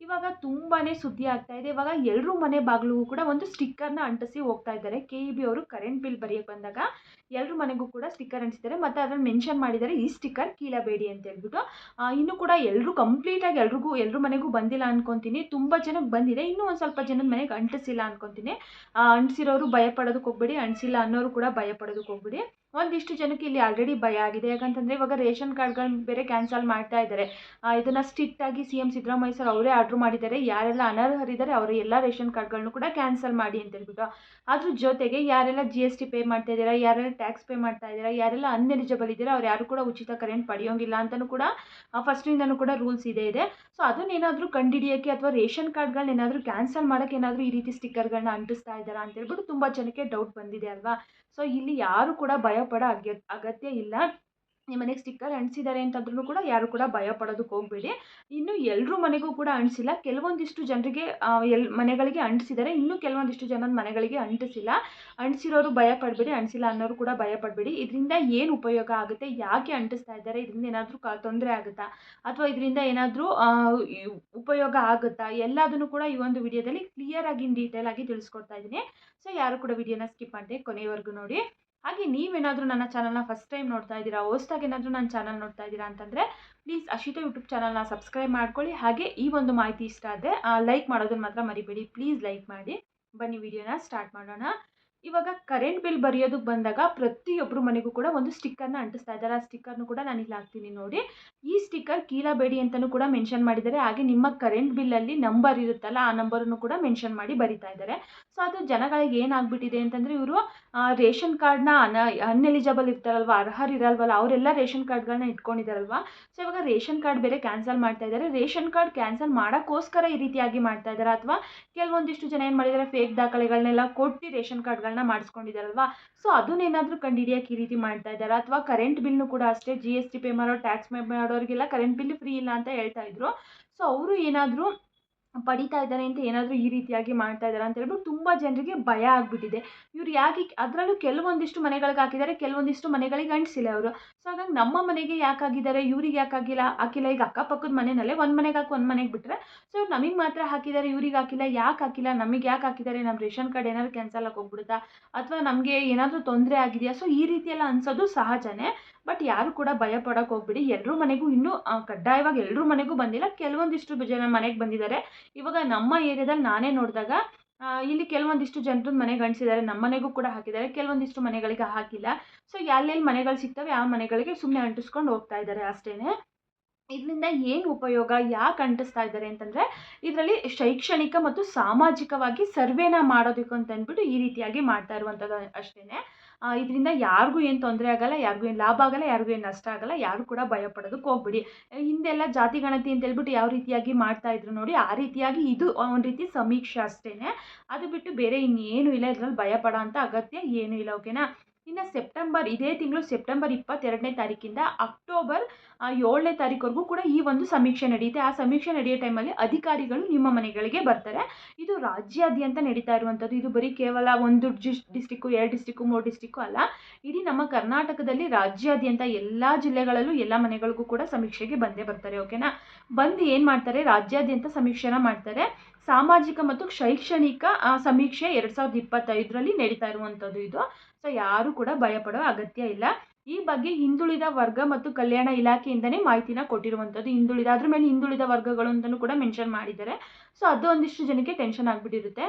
ಇವಾಗ ತುಂಬಾ ಸುದ್ದಿ ಆಗ್ತಾ ಇದೆ. ಇವಾಗ ಎಲ್ಲರೂ ಮನೆ ಬಾಗಿಲಿಗೂ ಕೂಡ ಒಂದು ಸ್ಟಿಕ್ಕರ್ನ ಅಂಟಿಸಿ ಹೋಗ್ತಾ ಇದ್ದಾರೆ. ಕೆ ಇ ಬಿ ಅವರು ಕರೆಂಟ್ ಬಿಲ್ ಬರೆಯೋಕ್ಕೆ ಬಂದಾಗ ಎಲ್ಲರೂ ಮನೆಗೂ ಕೂಡ ಸ್ಟಿಕ್ಕರ್ ಅಂಟಿಸಿದ್ದಾರೆ. ಮತ್ತು ಅದರಲ್ಲಿ ಮೆನ್ಷನ್ ಮಾಡಿದ್ದಾರೆ, ಈ ಸ್ಟಿಕ್ಕರ್ ಕೀಳಬೇಡಿ ಅಂತ ಹೇಳ್ಬಿಟ್ಟು. ಇನ್ನು ಕೂಡ ಎಲ್ಲರೂ ಕಂಪ್ಲೀಟಾಗಿ ಎಲ್ರಿಗೂ ಎಲ್ಲರೂ ಮನೆಗೂ ಬಂದಿಲ್ಲ ಅನ್ಕೊತೀನಿ. ತುಂಬ ಜನಕ್ಕೆ ಬಂದಿದೆ. ಇನ್ನೂ ಒಂದು ಸ್ವಲ್ಪ ಜನದ ಮನೆಗೆ ಅಂಟಿಸಿಲ್ಲ ಅನ್ಕೊತೀನಿ. ಅಂಟಿಸಿರೋರು ಭಯ ಪಡೋದಕ್ಕೆ ಹೋಗ್ಬೇಡಿ. ಅಂಟಿಸಿಲ್ಲ ಅನ್ನೋರು ಕೂಡ ಭಯ ಪಡೋದಕ್ಕೆ ಹೋಗ್ಬೇಡಿ. ಒಂದಿಷ್ಟು ಜನಕ್ಕೆ ಇಲ್ಲಿ ಆಲ್ರೆಡಿ ಭಯ ಆಗಿದೆ. ಯಾಕಂತಂದರೆ ಇವಾಗ ರೇಷನ್ ಕಾರ್ಡ್ಗಳನ್ನ ಬೇರೆ ಕ್ಯಾನ್ಸಲ್ ಮಾಡ್ತಾ ಇದ್ದಾರೆ. ಇದನ್ನು ಸ್ಟ್ರಿಕ್ಟಾಗಿ ಸಿ ಎಂ ಸಿದ್ದರಾಮಯ್ಯ ಸರ್ ಅವರೇ ಆರ್ಡ್ರ್ ಮಾಡಿದ್ದಾರೆ, ಯಾರೆಲ್ಲ ಅನರ್ಹರಿದ್ದಾರೆ ಅವರ ಎಲ್ಲ ರೇಷನ್ ಕಾರ್ಡ್ಗಳನ್ನು ಕೂಡ ಕ್ಯಾನ್ಸಲ್ ಮಾಡಿ ಅಂತ ಹೇಳ್ಬಿಟ್ಟು. ಅದ್ರ ಜೊತೆಗೆ ಯಾರೆಲ್ಲ ಜಿ ಎಸ್ ಟಿ ಪೇ ಮಾಡ್ತಾ ಇದ್ದೀರಾ, ಯಾರೆಲ್ಲ ಟ್ಯಾಕ್ಸ್ ಪೇ ಮಾಡ್ತಾ ಇದ್ದೀರಾ, ಯಾರೆಲ್ಲ ಅನ್ಎಲಿಜಿಬಲ್ ಇದ್ದೀರಾ, ಅವ್ರು ಯಾರು ಕೂಡ ಉಚಿತ ಕರೆಂಟ್ ಪಡೆಯೋಂಗಿಲ್ಲ ಅಂತಲೂ ಕೂಡ ಫಸ್ಟಿಂದನೂ ಕೂಡ ರೂಲ್ಸ್ ಇದೆ ಇದೆ. ಸೊ ಅದನ್ನೇನಾದರೂ ಕಂಡುಹಿಡಿಯೋಕ್ಕೆ ಅಥವಾ ರೇಷನ್ ಕಾರ್ಡ್ಗಳನ್ನ ಏನಾದರೂ ಕ್ಯಾನ್ಸಲ್ ಮಾಡೋಕ್ಕೆ ಏನಾದರೂ ಈ ರೀತಿ ಸ್ಟಿಕ್ಕರ್ಗಳನ್ನ ಅಂಟಿಸ್ತಾ ಇದ್ದಾರಾ ಅಂತ ಹೇಳ್ಬಿಟ್ಟು ತುಂಬ ಜನಕ್ಕೆ ಡೌಟ್ ಬಂದಿದೆ ಅಲ್ವಾ? ಸೊ ಇಲ್ಲಿ ಯಾರು ಕೂಡ ಭಯಪಡೋ ಅಗತ್ಯ ಇಲ್ಲ. ನಿಮ್ಮ ಮನೆಗೆ ಸ್ಟಿಕ್ಕರ್ ಅಂಟಿಸಿದ್ದಾರೆ ಅಂತಂದ್ರೂ ಕೂಡ ಯಾರು ಕೂಡ ಭಯ ಪಡೋದಕ್ಕೆ ಹೋಗಬೇಡಿ. ಇನ್ನು ಎಲ್ಲರೂ ಮನೆಗೂ ಕೂಡ ಅಂಟಿಸಿಲ್ಲ. ಕೆಲವೊಂದಿಷ್ಟು ಜನರಿಗೆ ಎಲ್, ಮನೆಗಳಿಗೆ ಅಂಟಿಸಿದ್ದಾರೆ ಇನ್ನೂ ಕೆಲವೊಂದಿಷ್ಟು ಜನ ಮನೆಗಳಿಗೆ ಅಂಟಿಸಿಲ್ಲ. ಅಂಟಿಸಿರೋರು ಭಯ ಪಡಬೇಡಿ, ಅಂಟಿಸಿಲ್ಲ ಅನ್ನೋರು ಕೂಡ ಭಯ ಪಡಬೇಡಿ. ಇದರಿಂದ ಏನು ಉಪಯೋಗ ಆಗುತ್ತೆ? ಯಾಕೆ ಅಂಟಿಸ್ತಾ ಇದ್ದಾರೆ? ಇದರಿಂದ ಏನಾದರೂ ಕ, ತೊಂದರೆ ಆಗುತ್ತಾ? ಅಥವಾ ಇದರಿಂದ ಏನಾದರೂ ಉಪಯೋಗ ಆಗುತ್ತಾ? ಎಲ್ಲದನ್ನು ಕೂಡ ಈ ಒಂದು ವಿಡಿಯೋದಲ್ಲಿ ಕ್ಲಿಯರ್ ಆಗಿ ಡೀಟೇಲ್ ಆಗಿ ತಿಳಿಸ್ಕೊಡ್ತಾ ಇದ್ದೀನಿ. ಸೊ ಯಾರು ಕೂಡ ವಿಡಿಯೋನ ಸ್ಕಿಪ್ ಮಾಡಿದೆ ಕೊನೆಯವರೆಗೂ ನೋಡಿ. ಹಾಗೆ ನೀವೇನಾದರೂ ನನ್ನ ಚಾನಲ್ನ ಫಸ್ಟ್ ಟೈಮ್ ನೋಡ್ತಾ ಇದ್ದೀರಾ, ಹೊಸ್ದಾಗಿ ಏನಾದರೂ ನನ್ನ ಚಾನಲ್ ನೋಡ್ತಾ ಇದ್ದೀರಾ ಅಂತಂದರೆ ಪ್ಲೀಸ್ ಅಶಿತ ಯೂಟ್ಯೂಬ್ ಚಾನಲ್ನ ಸಬ್ಸ್ಕ್ರೈಬ್ ಮಾಡ್ಕೊಳ್ಳಿ. ಹಾಗೆ ಈ ಒಂದು ಮಾಹಿತಿ ಇಷ್ಟ ಆದರೆ ಲೈಕ್ ಮಾಡೋದನ್ನು ಮಾತ್ರ ಮರಿಬೇಡಿ. ಪ್ಲೀಸ್ ಲೈಕ್ ಮಾಡಿ. ಬನ್ನಿ ವಿಡಿಯೋನ ಸ್ಟಾರ್ಟ್ ಮಾಡೋಣ. ಇವಾಗ ಕರೆಂಟ್ ಬಿಲ್ ಬರೆಯೋದಕ್ಕೆ ಬಂದಾಗ ಪ್ರತಿಯೊಬ್ಬರು ಮನೆಗೂ ಕೂಡ ಒಂದು ಸ್ಟಿಕ್ಕರ್ನ ಅಂಟಿಸ್ತಾ ಇದ್ದಾರೆ. ಆ ಸ್ಟಿಕ್ಕರ್ನು ಕೂಡ ನಾನು ಇಲ್ಲಿ ಹಾಕ್ತೀನಿ ನೋಡಿ. ಈ ಸ್ಟಿಕ್ಕರ್ ಕೀಳಬೇಡಿ ಅಂತಲೂ ಕೂಡ ಮೆನ್ಷನ್ ಮಾಡಿದ್ದಾರೆ. ಹಾಗೆ ನಿಮ್ಮ ಕರೆಂಟ್ ಬಿಲ್ಲಲ್ಲಿ ನಂಬರ್ ಇರುತ್ತಲ್ಲ, ಆ ನಂಬರನ್ನು ಕೂಡ ಮೆನ್ಷನ್ ಮಾಡಿ ಬರಿತಾ ಇದ್ದಾರೆ. ಸೊ ಅದು ಜನಗಳಿಗೆ ಏನಾಗ್ಬಿಟ್ಟಿದೆ ಅಂತಂದರೆ ಇವರು ರೇಷನ್ ಕಾರ್ಡ್ನ ಅನ ಅನ್ಎಲಿಜಬಲ್ ಇರ್ತಾರಲ್ವ ಅರ್ಹರಿರಲ್ವಲ್ಲ ಅವರೆಲ್ಲ ರೇಷನ್ ಕಾರ್ಡ್ಗಳನ್ನ ಇಟ್ಕೊಂಡಿದ್ದಾರಲ್ವ? ಸೊ ಇವಾಗ ರೇಷನ್ ಕಾರ್ಡ್ ಬೇರೆ ಕ್ಯಾನ್ಸಲ್ ಮಾಡ್ತಾ ಇದ್ದಾರೆ. ರೇಷನ್ ಕಾರ್ಡ್ ಕ್ಯಾನ್ಸಲ್ ಮಾಡೋಕ್ಕೋಸ್ಕರ ಈ ರೀತಿಯಾಗಿ ಮಾಡ್ತಾ ಇದ್ದಾರೆ. ಅಥವಾ ಕೆಲವೊಂದಿಷ್ಟು ಜನ ಏನು ಮಾಡಿದ್ದಾರೆ ಫೇಕ್ ದಾಖಲೆಗಳನ್ನೆಲ್ಲ ಕೊಟ್ಟು ರೇಷನ್ ಕಾರ್ಡ್ಗಳನ್ನ ಮಾಡಿಸ್ಕೊಂಡಿದ್ದಾರಲ್ವಾ ಸೊ ಅದನ್ನೇನಾದರೂ ಕಂಡುಹಿಡಿಯೋಕೆ ಈ ರೀತಿ ಮಾಡ್ತಾ ಇದ್ದಾರೆ? ಅಥವಾ ಕರೆಂಟ್ ಬಿಲ್ನು ಕೂಡ ಅಷ್ಟೇ ಜಿ ಎಸ್ ಟಿ ಪೇ ಮಾಡೋ ಟ್ಯಾಕ್ಸ್ ಪೇ ಮಾಡೋರಿಗೆಲ್ಲ ಕರೆಂಟ್ ಬಿಲ್ ಫ್ರೀ ಇಲ್ಲ ಅಂತ ಹೇಳ್ತಾ ಇದ್ರು. ಸೊ ಅವರು ಏನಾದರೂ ಪಡಿತಾ ಇದ್ದಾರೆ ಅಂತ ಏನಾದರೂ ಈ ರೀತಿಯಾಗಿ ಮಾಡ್ತಾ ಇದ್ದಾರೆ ಅಂತ ಹೇಳ್ಬಿಟ್ಟು ತುಂಬ ಜನರಿಗೆ ಭಯ ಆಗಿಬಿಟ್ಟಿದೆ. ಇವ್ರು ಯಾಕೆ ಅದರಲ್ಲೂ ಕೆಲವೊಂದಿಷ್ಟು ಮನೆಗಳಿಗೆ ಹಾಕಿದ್ದಾರೆ, ಕೆಲವೊಂದಿಷ್ಟು ಮನೆಗಳಿಗೆ ಅಂಟಿಸಿಲ್ಲ ಅವರು ಸೊ ಹಾಗಾಗಿ ನಮ್ಮ ಮನೆಗೆ ಯಾಕೆ ಹಾಕಿದ್ದಾರೆ, ಇವ್ರಿಗೆ ಯಾಕೆ ಆಗಿಲ್ಲ ಹಾಕಿಲ್ಲ. ಈಗ ಅಕ್ಕಪಕ್ಕದ ಮನೆಯಲ್ಲೇ ಒಂದು ಮನೆಗೆ ಹಾಕಿ ಒಂದು ಮನೆಗೆ ಬಿಟ್ಟರೆ ಸೊ ನಮಗೆ ಮಾತ್ರ ಹಾಕಿದ್ದಾರೆ, ಇವ್ರಿಗೆ ಹಾಕಿಲ್ಲ, ಯಾಕೆ ಹಾಕಿಲ್ಲ, ನಮಗೆ ಯಾಕೆ ಹಾಕಿದ್ದಾರೆ ನಮ್ಮ ರೇಷನ್ ಕಾರ್ಡ್ ಏನಾದ್ರು ಕ್ಯಾನ್ಸಲ್ ಹೋಗ್ಬಿಡುತ್ತಾ ಅಥವಾ ನಮಗೆ ಏನಾದರೂ ತೊಂದರೆ ಆಗಿದೆಯಾ? ಸೊ ಈ ರೀತಿಯೆಲ್ಲ ಅನ್ಸೋದು ಸಹಜನೇ. ಬಟ್ ಯಾರು ಕೂಡ ಭಯ ಪಡೋಕೆ ಹೋಗ್ಬಿಡಿ. ಎಲ್ಲರೂ ಮನೆಗೂ ಇನ್ನೂ ಕಡ್ಡಾಯವಾಗಿ ಎಲ್ಲರೂ ಮನೆಗೂ ಬಂದಿಲ್ಲ. ಕೆಲವೊಂದಿಷ್ಟು ಜನ ಮನೆಗೆ ಬಂದಿದ್ದಾರೆ. ಇವಾಗ ನಮ್ಮ ಏರಿಯಾದಲ್ಲಿ ನಾನೇ ನೋಡಿದಾಗ ಇಲ್ಲಿ ಕೆಲವೊಂದಿಷ್ಟು ಜನರ ಮನೆಗೆ ಅಂಟಿಸಿದ್ದಾರೆ ನಮ್ಮ ಮನೆಗೂ ಕೂಡ ಹಾಕಿದ್ದಾರೆ. ಕೆಲವೊಂದಿಷ್ಟು ಮನೆಗಳಿಗೆ ಹಾಕಿಲ್ಲ. ಸೊ ಎಲ್ಲೆಲ್ಲಿ ಮನೆಗಳು ಸಿಗ್ತವೆ, ಆ ಮನೆಗಳಿಗೆ ಸುಮ್ಮನೆ ಅಂಟಿಸ್ಕೊಂಡು ಹೋಗ್ತಾ ಇದ್ದಾರೆ ಅಷ್ಟೇ ಇದರಿಂದ ಏನು ಉಪಯೋಗ? ಯಾಕೆ ಅಂಟಿಸ್ತಾ ಇದ್ದಾರೆ ಅಂತಂದರೆ, ಇದರಲ್ಲಿ ಶೈಕ್ಷಣಿಕ ಮತ್ತು ಸಾಮಾಜಿಕವಾಗಿ ಸರ್ವೇನ ಮಾಡೋದಕ್ಕೆ ಅಂತ ಅಂದ್ಬಿಟ್ಟು ಈ ರೀತಿಯಾಗಿ ಮಾಡ್ತಾ ಇರುವಂಥದ್ದು ಅಷ್ಟೇ ಇದರಿಂದ ಯಾರಿಗೂ ಏನು ತೊಂದರೆ ಆಗಲ್ಲ, ಯಾರಿಗೂ ಏನು ಲಾಭ ಆಗಲ್ಲ, ಯಾರಿಗೂ ಏನು ನಷ್ಟ ಆಗಲ್ಲ, ಯಾರು ಕೂಡ ಭಯ ಪಡೋದಕ್ಕೆ ಹೋಗ್ಬಿಡಿ. ಹಿಂದೆಲ್ಲ ಜಾತಿ ಗಣತಿ ಅಂತ ಹೇಳ್ಬಿಟ್ಟು ಯಾವ ರೀತಿಯಾಗಿ ಮಾಡ್ತಾ ಇದ್ರು ನೋಡಿ, ಆ ರೀತಿಯಾಗಿ ಇದು ಒಂದು ರೀತಿ ಸಮೀಕ್ಷೆ ಅಷ್ಟೇ ಅದು ಬಿಟ್ಟು ಬೇರೆ ಇನ್ನೇನು ಇಲ್ಲ, ಇದರಲ್ಲಿ ಭಯ ಪಡೋ ಅಂಥ ಅಗತ್ಯ ಏನೂ ಇಲ್ಲ ಓಕೆನಾ ಇನ್ನು ಸೆಪ್ಟೆಂಬರ್ ಇದೇ ತಿಂಗಳು ಸೆಪ್ಟೆಂಬರ್ ಇಪ್ಪತ್ತೆರಡನೇ ತಾರೀಕಿಂದ ಅಕ್ಟೋಬರ್ ಏಳನೇ ತಾರೀಕುವರೆಗೂ ಕೂಡ ಈ ಒಂದು ಸಮೀಕ್ಷೆ ನಡೆಯುತ್ತೆ. ಆ ಸಮೀಕ್ಷೆ ನಡೆಯೋ ಟೈಮಲ್ಲಿ ಅಧಿಕಾರಿಗಳು ನಿಮ್ಮ ಮನೆಗಳಿಗೆ ಬರ್ತಾರೆ. ಇದು ರಾಜ್ಯಾದ್ಯಂತ ನಡೀತಾ ಇರುವಂಥದ್ದು. ಇದು ಬರೀ ಕೇವಲ ಒಂದು ಡಿಸ್ಟಿಕ್ಕು, ಎರಡು ಡಿಸ್ಟಿಕ್ಕು, ಮೂರು ಡಿಸ್ಟಿಕ್ಕು ಅಲ್ಲ. ಇಡೀ ನಮ್ಮ ಕರ್ನಾಟಕದಲ್ಲಿ ರಾಜ್ಯಾದ್ಯಂತ ಎಲ್ಲ ಜಿಲ್ಲೆಗಳಲ್ಲೂ ಎಲ್ಲ ಮನೆಗಳಿಗೂ ಕೂಡ ಸಮೀಕ್ಷೆಗೆ ಬಂದೇ ಬರ್ತಾರೆ ಓಕೆನಾ ಬಂದು ಏನು ಮಾಡ್ತಾರೆ? ರಾಜ್ಯಾದ್ಯಂತ ಸಮೀಕ್ಷೆನ ಮಾಡ್ತಾರೆ. ಸಾಮಾಜಿಕ ಮತ್ತು ಶೈಕ್ಷಣಿಕ ಸಮೀಕ್ಷೆ ಎರಡು ಸಾವಿರದ ಇಪ್ಪತ್ತೈದರಲ್ಲಿ ನಡೀತಾ ಇರುವಂಥದ್ದು ಇದು. ಸೊ ಯಾರು ಕೂಡ ಭಯಪಡೋ ಅಗತ್ಯ ಇಲ್ಲ. ಈ ಬಗ್ಗೆ ಹಿಂದುಳಿದ ವರ್ಗ ಮತ್ತು ಕಲ್ಯಾಣ ಇಲಾಖೆಯಿಂದನೇ ಮಾಹಿತಿನ ಕೊಟ್ಟಿರುವಂಥದ್ದು. ಹಿಂದುಳಿದ, ಅದ್ರ ಮೇಲೆ ಹಿಂದುಳಿದ ವರ್ಗಗಳು ಅಂತಲೂ ಕೂಡ ಮೆನ್ಷನ್ ಮಾಡಿದ್ದಾರೆ. ಸೊ ಅದು ಒಂದಿಷ್ಟು ಜನಕ್ಕೆ ಟೆನ್ಷನ್ ಆಗಿಬಿಟ್ಟಿರುತ್ತೆ.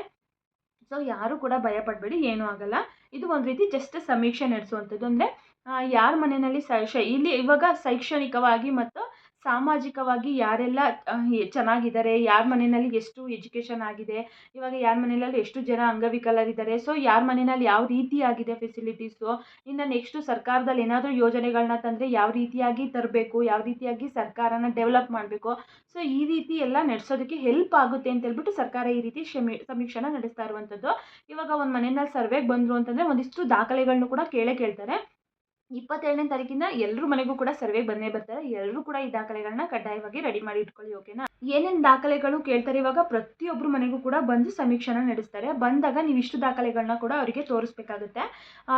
ಸೊ ಯಾರು ಕೂಡ ಭಯ ಪಡಬೇಡಿ ಏನೂ ಆಗಲ್ಲ. ಇದು ಒಂದು ರೀತಿ ಜಸ್ಟ್ ಸಮೀಕ್ಷೆ ನಡೆಸುವಂಥದ್ದು. ಅಂದರೆ ಯಾರ ಮನೆಯಲ್ಲಿ ಸ ಇಲ್ಲಿ ಇವಾಗ ಶೈಕ್ಷಣಿಕವಾಗಿ ಮತ್ತು ಸಾಮಾಜಿಕವಾಗಿ ಯಾರೆಲ್ಲ ಚೆನ್ನಾಗಿದ್ದಾರೆ, ಯಾರ ಮನೆಯಲ್ಲಿ ಎಷ್ಟು ಎಜುಕೇಷನ್ ಆಗಿದೆ, ಇವಾಗ ಯಾರ ಮನೆಯಲ್ಲಿ ಎಷ್ಟು ಜನ ಅಂಗವಿಕಲರಿದ್ದಾರೆ, ಸೊ ಯಾರ ಮನೆಯಲ್ಲಿ ಯಾವ ರೀತಿ ಆಗಿದೆ ಫೆಸಿಲಿಟೀಸು ಇನ್ನು ನೆಕ್ಸ್ಟು ಸರ್ಕಾರದಲ್ಲಿ ಏನಾದರೂ ಯೋಜನೆಗಳನ್ನ ತಂದರೆ ಯಾವ ರೀತಿಯಾಗಿ ತರಬೇಕು, ಯಾವ ರೀತಿಯಾಗಿ ಸರ್ಕಾರನ ಡೆವಲಪ್ ಮಾಡಬೇಕು, ಸೊ ಈ ರೀತಿ ಎಲ್ಲ ನಡೆಸೋದಕ್ಕೆ ಹೆಲ್ಪ್ ಆಗುತ್ತೆ ಅಂತ ಹೇಳ್ಬಿಟ್ಟು ಸರ್ಕಾರ ಈ ರೀತಿ ಶಮಿ ಸಮೀಕ್ಷೆನ ನಡೆಸ್ತಾ ಇರುವಂಥದ್ದು. ಇವಾಗ ಒಂದು ಮನೆಯಲ್ಲಿ ಸರ್ವೆಗೆ ಬಂದರು ಅಂತಂದರೆ ಒಂದಿಷ್ಟು ದಾಖಲೆಗಳನ್ನು ಕೂಡ ಕೇಳೇ ಕೇಳ್ತಾರೆ. ಇಪ್ಪತ್ತೇಳನೇ ತಾರೀಕಿಂದ ಎಲ್ಲರೂ ಮನೆಗೂ ಕೂಡ ಸರ್ವೆ ಬಂದೇ ಬರ್ತಾರೆ. ಎಲ್ಲರೂ ಕೂಡ ಈ ದಾಖಲೆಗಳನ್ನ ಕಡ್ಡಾಯವಾಗಿ ರೆಡಿ ಮಾಡಿ ಇಟ್ಕೊಳ್ಳಿ ಓಕೆನಾ ಏನೇನು ದಾಖಲೆಗಳು ಕೇಳ್ತಾರೆ ಇವಾಗ ಪ್ರತಿಯೊಬ್ಬರು ಮನೆಗೂ ಕೂಡ ಬಂದು ಸಮೀಕ್ಷೆನ ನಡೆಸ್ತಾರೆ. ಬಂದಾಗ ನೀವು ಇಷ್ಟು ದಾಖಲೆಗಳನ್ನ ಕೂಡ ಅವರಿಗೆ ತೋರಿಸ್ಬೇಕಾಗುತ್ತೆ.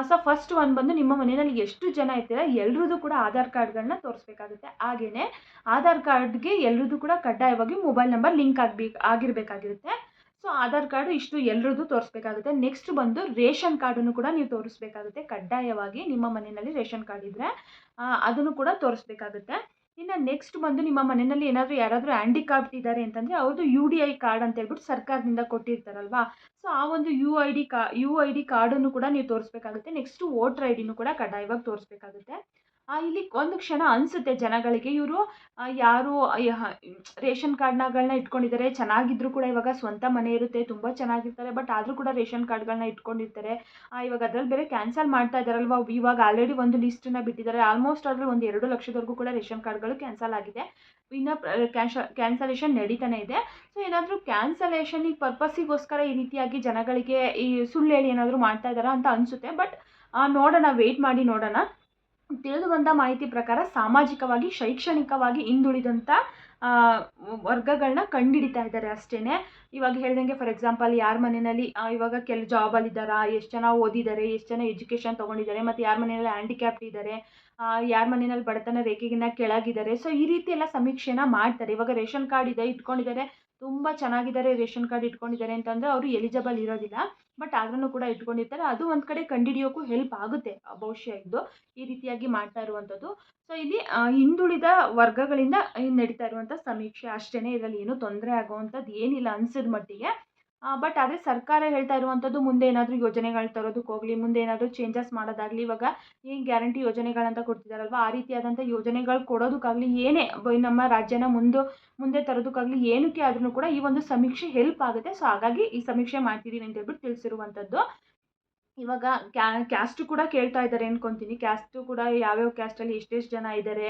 ಸೊ ಫಸ್ಟ್ ಒಂದು ಬಂದು ನಿಮ್ಮ ಮನೆಯಲ್ಲಿ ಎಷ್ಟು ಜನ ಇರ್ತೀರ, ಎಲ್ರದ್ದು ಕೂಡ ಆಧಾರ್ ಕಾರ್ಡ್ಗಳನ್ನ ತೋರಿಸ್ಬೇಕಾಗುತ್ತೆ. ಹಾಗೆಯೇ ಆಧಾರ್ ಕಾರ್ಡ್ಗೆ ಎಲ್ರದ್ದು ಕೂಡ ಕಡ್ಡಾಯವಾಗಿ ಮೊಬೈಲ್ ನಂಬರ್ ಲಿಂಕ್ ಆಗಬೇಕು ಆಗಿರಬೇಕಾಗಿರುತ್ತೆ. ಸೊ ಆಧಾರ್ ಕಾರ್ಡು ಇಷ್ಟು ಎಲ್ಲರದ್ದು ತೋರಿಸ್ಬೇಕಾಗುತ್ತೆ. ನೆಕ್ಸ್ಟ್ ಬಂದು ರೇಷನ್ ಕಾರ್ಡನ್ನು ಕೂಡ ನೀವು ತೋರಿಸ್ಬೇಕಾಗುತ್ತೆ. ಕಡ್ಡಾಯವಾಗಿ ನಿಮ್ಮ ಮನೆಯಲ್ಲಿ ರೇಷನ್ ಕಾರ್ಡ್ ಇದ್ದರೆ ಅದನ್ನು ಕೂಡ ತೋರಿಸ್ಬೇಕಾಗುತ್ತೆ. ಇನ್ನು ನೆಕ್ಸ್ಟ್ ಬಂದು ನಿಮ್ಮ ಮನೆಯಲ್ಲಿ ಏನಾದರೂ ಯಾರಾದರೂ ಹ್ಯಾಂಡಿಕ್ಯಾಪ್ಟ್ ಇದ್ದಾರೆ ಅಂತಂದರೆ, ಅವ್ರದ್ದು ಯು ಡಿ ಐ ಕಾರ್ಡ್ ಅಂತ ಹೇಳ್ಬಿಟ್ಟು ಸರ್ಕಾರದಿಂದ ಕೊಟ್ಟಿರ್ತಾರಲ್ವಾ? ಸೊ ಆ ಒಂದು ಯು ಐ ಡಿ ಕಾ ಯು ಐ ಡಿ ಕಾರ್ಡನ್ನು ಕೂಡ ನೀವು ತೋರಿಸ್ಬೇಕಾಗುತ್ತೆ. ನೆಕ್ಸ್ಟು ವೋಟ್ರ್ ಐ ಡಿನೂ ಕೂಡ ಕಡ್ಡಾಯವಾಗಿ ತೋರಿಸ್ಬೇಕಾಗುತ್ತೆ. ಇಲ್ಲಿ ಒಂದು ಕ್ಷಣ ಅನಿಸುತ್ತೆ ಜನಗಳಿಗೆ. ಇವರು ಯಾರು ರೇಷನ್ ಕಾರ್ಡ್ನಗಳನ್ನ ಇಟ್ಕೊಂಡಿದ್ದಾರೆ. ಚೆನ್ನಾಗಿದ್ರು ಕೂಡ ಇವಾಗ ಸ್ವಂತ ಮನೆ ಇರುತ್ತೆ. ತುಂಬ ಚೆನ್ನಾಗಿರ್ತಾರೆ. ಬಟ್ ಆದರೂ ಕೂಡ ರೇಷನ್ ಕಾರ್ಡ್ಗಳನ್ನ ಇಟ್ಕೊಂಡಿರ್ತಾರೆ. ಇವಾಗ ಅದ್ರಲ್ಲಿ ಬೇರೆ ಕ್ಯಾನ್ಸಲ್ ಮಾಡ್ತಾ ಇದ್ದಾರಲ್ವ? ಇವಾಗ ಆಲ್ರೆಡಿ ಒಂದು ಲಿಸ್ಟನ್ನ ಬಿಟ್ಟಿದ್ದಾರೆ. ಆಲ್ಮೋಸ್ಟ್ ಆದರೆ ಒಂದು ಎರಡು ಲಕ್ಷದವರೆಗೂ ಕೂಡ ರೇಷನ್ ಕಾರ್ಡ್ಗಳು ಕ್ಯಾನ್ಸಲ್ ಆಗಿದೆ. ಇನ್ನು ಕ್ಯಾನ್ಶ ಕ್ಯಾನ್ಸಲೇಷನ್ ನಡೀತಾನೆ ಇದೆ. ಸೊ, ಏನಾದರೂ ಕ್ಯಾನ್ಸಲೇಷನ್ ಈ ಪರ್ಪಸ್ಸಿಗೋಸ್ಕರ ಈ ರೀತಿಯಾಗಿ ಜನಗಳಿಗೆ ಈ ಸುಳ್ಳು ಹೇಳಿ ಏನಾದರೂ ಮಾಡ್ತಾ ಇದ್ದಾರಾ ಅಂತ ಅನಿಸುತ್ತೆ. ಬಟ್ ನೋಡೋಣ. ವೆಯ್ಟ್ ಮಾಡಿ ನೋಡೋಣ. ತಿಳಿದು ಬಂದ ಮಾಹಿತಿ ಪ್ರಕಾರ ಸಾಮಾಜಿಕವಾಗಿ, ಶೈಕ್ಷಣಿಕವಾಗಿ ಹಿಂದುಳಿದಂಥ ವರ್ಗಗಳನ್ನ ಕಂಡುಹಿಡಿತಾ ಇದ್ದಾರೆ ಅಷ್ಟೇ ಇವಾಗ ಹೇಳ್ದಂಗೆ ಫಾರ್ ಎಕ್ಸಾಂಪಲ್ ಯಾರ ಮನೆಯಲ್ಲಿ ಇವಾಗ ಕೆಲ ಜಾಬಲ್ಲಿದ್ದಾರಾ ಎಷ್ಟು ಜನ ಓದಿದ್ದಾರೆ, ಎಷ್ಟು ಜನ ಎಜುಕೇಷನ್ ತೊಗೊಂಡಿದ್ದಾರೆ, ಮತ್ತು ಯಾರ ಮನೆಯಲ್ಲಿ ಹ್ಯಾಂಡಿಕ್ಯಾಪ್ಟ್ ಇದ್ದಾರೆ ಯಾರ ಮನೆಯಲ್ಲಿ ಬಡತನ ರೇಖೆಗಿನ್ನ ಕೆಳಗಿದ್ದಾರೆ. ಸೊ ಈ ರೀತಿ ಎಲ್ಲ ಸಮೀಕ್ಷೆನ ಮಾಡ್ತಾರೆ. ಇವಾಗ ರೇಷನ್ ಕಾರ್ಡ್ ಇದೆ, ಇಟ್ಕೊಂಡಿದ್ದಾರೆ, ತುಂಬ ಚೆನ್ನಾಗಿದ್ದಾರೆ, ರೇಷನ್ ಕಾರ್ಡ್ ಇಟ್ಕೊಂಡಿದ್ದಾರೆ ಅಂತಂದರೆ ಅವರು ಎಲಿಜಿಬಲ್ ಇರೋದಿಲ್ಲ. ಬಟ್ ಅದನ್ನು ಕೂಡ ಇಟ್ಕೊಂಡಿರ್ತಾರೆ. ಅದು ಒಂದು ಕಡೆ ಕಂಡಿಡಿಯೋಕ್ಕೂ ಹೆಲ್ಪ್ ಆಗುತ್ತೆ ಬಹುಶಃ ಇದು ಈ ರೀತಿಯಾಗಿ ಮಾಡ್ತಾ ಇರುವಂಥದ್ದು. ಸೊ ಇಲ್ಲಿ ಹಿಂದುಳಿದ ವರ್ಗಗಳಿಂದ ನಡೀತಾ ಇರುವಂಥ ಸಮೀಕ್ಷೆ ಅಷ್ಟೇ ಇದರಲ್ಲಿ ಏನೂ ತೊಂದರೆ ಆಗುವಂಥದ್ದು ಏನಿಲ್ಲ ಅನ್ಸಿದ ಮಟ್ಟಿಗೆ. ಬಟ್ ಆದರೆ ಸರ್ಕಾರ ಹೇಳ್ತಾ ಇರುವಂಥದ್ದು ಮುಂದೆ ಏನಾದರೂ ಯೋಜನೆಗಳು ತರೋದಕ್ಕೆ ಹೋಗಲಿ, ಮುಂದೆ ಏನಾದರೂ ಚೇಂಜಸ್ ಮಾಡೋದಾಗಲಿ, ಇವಾಗ ಏನು ಗ್ಯಾರಂಟಿ ಯೋಜನೆಗಳಂತ ಕೊಡ್ತಿದ್ದಾರಲ್ವ ಆ ರೀತಿಯಾದಂಥ ಯೋಜನೆಗಳು ಕೊಡೋದಕ್ಕಾಗಲಿ ಏನೇ ನಮ್ಮ ರಾಜ್ಯನ ಮುಂದೆ ಮುಂದೆ ತರೋದಕ್ಕಾಗಲಿ ಏನಕ್ಕೆ ಆದ್ರೂ ಕೂಡ ಈ ಒಂದು ಸಮೀಕ್ಷೆ ಹೆಲ್ಪ್ ಆಗುತ್ತೆ. ಸೊ ಹಾಗಾಗಿ ಈ ಸಮೀಕ್ಷೆ ಮಾಡ್ತಿದ್ದೀನಿ ಅಂತ ಹೇಳ್ಬಿಟ್ಟು ತಿಳಿಸಿರುವಂಥದ್ದು ಇವಾಗ ಕ್ಯಾಸ್ಟು ಕೂಡ ಕೇಳ್ತಾ ಇದ್ದಾರೆ ಅಂದ್ಕೊತೀನಿ ಕ್ಯಾಸ್ಟು ಕೂಡ ಯಾವ್ಯಾವ ಕ್ಯಾಸ್ಟಲ್ಲಿ ಎಷ್ಟೆಷ್ಟು ಜನ ಇದ್ದಾರೆ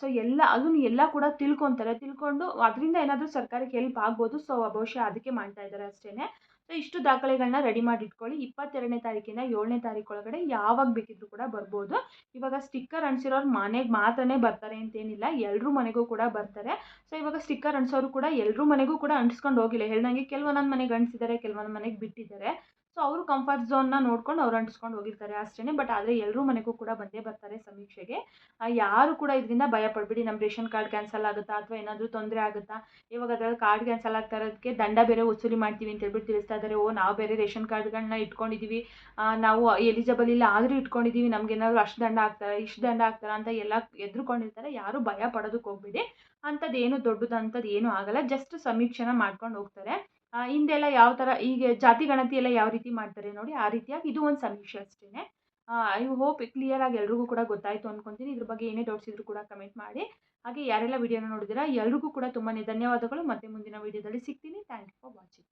ಸೊ ಎಲ್ಲ, ಅದನ್ನು ಎಲ್ಲ ಕೂಡ ತಿಳ್ಕೊತಾರೆ. ತಿಳ್ಕೊಂಡು ಅದರಿಂದ ಏನಾದರೂ ಸರ್ಕಾರಕ್ಕೆ ಹೆಲ್ಪ್ ಆಗ್ಬೋದು. ಸೊ ಬಹುಶಃ ಅದಕ್ಕೆ ಮಾಡ್ತಾ ಇದ್ದಾರೆ ಅಷ್ಟೇ ಸೊ ಇಷ್ಟು ದಾಖಲೆಗಳನ್ನ ರೆಡಿ ಮಾಡಿ ಇಟ್ಕೊಳ್ಳಿ ಇಪ್ಪತ್ತೆರಡನೇ ತಾರೀಕಿಂದ ಏಳನೇ ತಾರೀಕು ಒಳಗಡೆ ಯಾವಾಗ ಬೇಕಿದ್ರೂ ಕೂಡ ಬರ್ಬೋದು. ಇವಾಗ ಸ್ಟಿಕ್ಕರ್ ಅಂಟಿಸಿರೋರು ಮನೆಗೆ ಮಾತ್ರನೇ ಬರ್ತಾರೆ ಅಂತೇನಿಲ್ಲ. ಎಲ್ಲರೂ ಮನೆಗೂ ಕೂಡ ಬರ್ತಾರೆ. ಸೊ ಇವಾಗ ಸ್ಟಿಕ್ಕರ್ ಅಂಟಿಸೋರು ಕೂಡ ಎಲ್ಲರೂ ಮನೆಗೂ ಕೂಡ ಅಂಟಿಸ್ಕೊಂಡು ಹೋಗಿಲ್ಲ. ಹೇಳ್ದಂಗೆ ಕೆಲವೊಂದೊಂದು ಮನೆಗೆ ಅಂಟಿಸಿದ್ದಾರೆ, ಕೆಲವೊಂದು ಮನೆಗೆ ಬಿಟ್ಟಿದ್ದಾರೆ. ಸೊ ಅವರು ಕಂಫರ್ಟ್ ಝೋನ್ನ ನೋಡ್ಕೊಂಡು ಅವ್ರು ಅಂಟಿಸ್ಕೊಂಡು ಹೋಗಿರ್ತಾರೆ ಅಷ್ಟೇ ಬಟ್ ಆದರೆ ಎಲ್ಲರೂ ಮನೆಗೂ ಕೂಡ ಬಂದೇ ಬರ್ತಾರೆ ಸಮೀಕ್ಷೆಗೆ. ಯಾರು ಕೂಡ ಇದರಿಂದ ಭಯ ಪಡಬೇಡಿ. ನಮ್ಮ ರೇಷನ್ ಕಾರ್ಡ್ ಕ್ಯಾನ್ಸಲ್ ಆಗುತ್ತಾ ಅಥವಾ ಏನಾದರೂ ತೊಂದರೆ ಆಗುತ್ತಾ? ಇವಾಗ ಅದರಲ್ಲಿ ಕಾರ್ಡ್ ಕ್ಯಾನ್ಸಲ್ ಆಗ್ತಾ ಇರೋದಕ್ಕೆ ದಂಡ ಬೇರೆ ವಸೂಲಿ ಮಾಡ್ತೀವಿ ಅಂತ ಹೇಳ್ಬಿಟ್ಟು ತಿಳಿಸ್ತಾ ಇದ್ದಾರೆ ಓ, ನಾವು ಬೇರೆ ರೇಷನ್ ಕಾರ್ಡ್ಗಳನ್ನ ಇಟ್ಕೊಂಡಿದ್ದೀವಿ ನಾವು ಎಲಿಜಿಬಲ್ ಇಲ್ಲ ಆದರೂ ಇಟ್ಕೊಂಡಿದ್ದೀವಿ ನಮಗೇನಾದ್ರು ಅಷ್ಟು ದಂಡ ಆಗ್ತಾರೆ, ಇಷ್ಟು ದಂಡ ಆಗ್ತಾರೆ ಅಂತ ಎಲ್ಲ ಎದ್ರುಕೊಂಡಿರ್ತಾರೆ. ಯಾರು ಭಯ ಪಡೋದಕ್ಕೆ ಹೋಗ್ಬೇಡಿ. ಅಂಥದ್ದು ಏನು ದೊಡ್ಡದು ಅಂಥದ್ದು ಏನೂ ಆಗಲ್ಲ. ಜಸ್ಟ್ ಸಮೀಕ್ಷೆನ ಮಾಡ್ಕೊಂಡು ಹೋಗ್ತಾರೆ. ಹಿಂದೆಲ್ಲ ಯಾವ ಥರ ಈಗ ಜಾತಿ ಗಣತಿ ಎಲ್ಲ ಯಾವ ರೀತಿ ಮಾಡ್ತಾರೆ ನೋಡಿ, ಆ ರೀತಿಯಾಗಿ ಇದು ಒಂದು ಸಮೀಕ್ಷೆ ಅಷ್ಟೇ ಐ ಹೋಪ್ ಕ್ಲಿಯರಾಗಿ ಎಲ್ರಿಗೂ ಕೂಡ ಗೊತ್ತಾಯಿತು ಅಂದ್ಕೊತೀನಿ ಇದ್ರ ಬಗ್ಗೆ ಏನೇ ಡೌಟ್ಸ್ ಇದ್ರೂ ಕೂಡ ಕಮೆಂಟ್ ಮಾಡಿ. ಹಾಗೆ ಯಾರೆಲ್ಲ ವಿಡಿಯೋನ ನೋಡಿದಿರಾ ಎಲ್ರಿಗೂ ಕೂಡ ತುಂಬಾ ಧನ್ಯವಾದಗಳು. ಮತ್ತೆ ಮುಂದಿನ ವಿಡಿಯೋದಲ್ಲಿ ಸಿಗ್ತೀನಿ. Thank you for watching